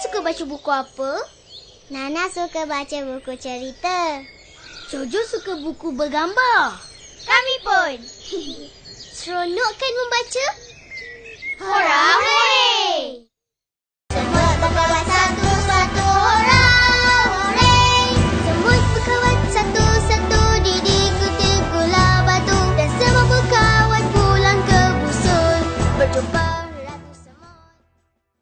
suka baca buku apa? Nana suka baca buku cerita. Jojo suka buku bergambar. Kami pun. Seronok kan membaca? Hooray!